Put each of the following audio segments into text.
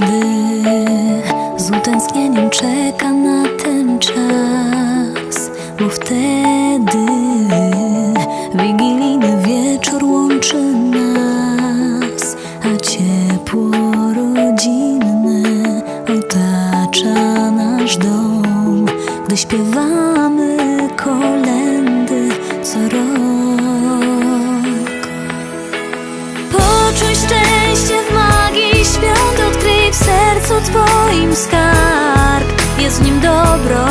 Każdy z utęsknieniem czeka na ten czas, bo wtedy wigilijny wieczór łączy nas, a ciepło rodzinne otacza nasz dom, gdy śpiewamy kolendy co rok. Twoim skarb. Jest w nim dobro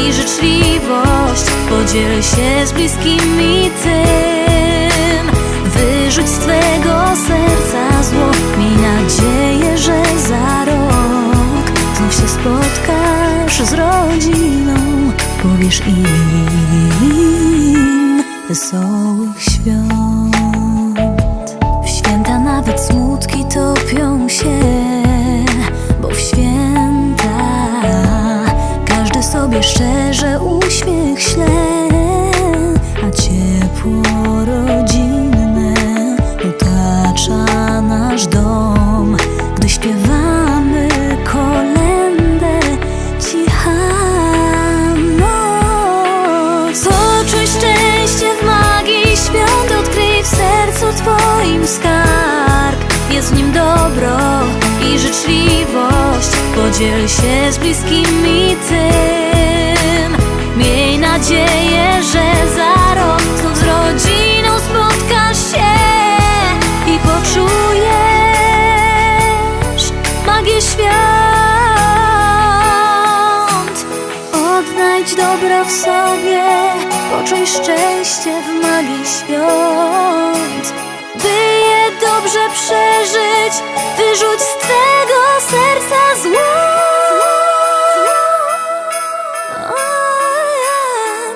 i życzliwość, podziel się z bliskimi tym. Wyrzuć z Twego serca zło, miej nadzieję, że za rok znów się spotkasz z rodziną, powiesz im wesołych świąt. I życzliwość, podziel się z bliskimi tym. Miej nadzieję, że za rok z rodziną spotkasz się i poczujesz magię świąt. Odnajdź dobro w sobie, poczuj szczęście w magii świąt. Dobrze przeżyć, wyrzuć z twego serca zło.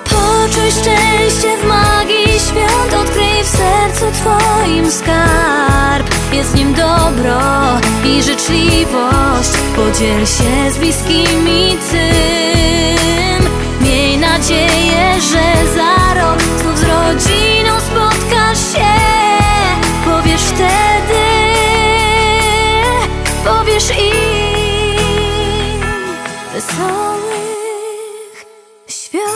Poczuj szczęście w magii świąt, odkryj w sercu Twoim skarb. Jest nim dobro i życzliwość, podziel się z bliskimi tym. Im wesołych świąt.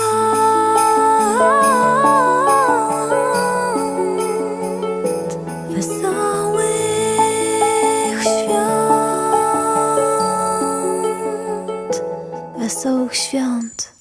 Wesołych świąt. Wesołych świąt.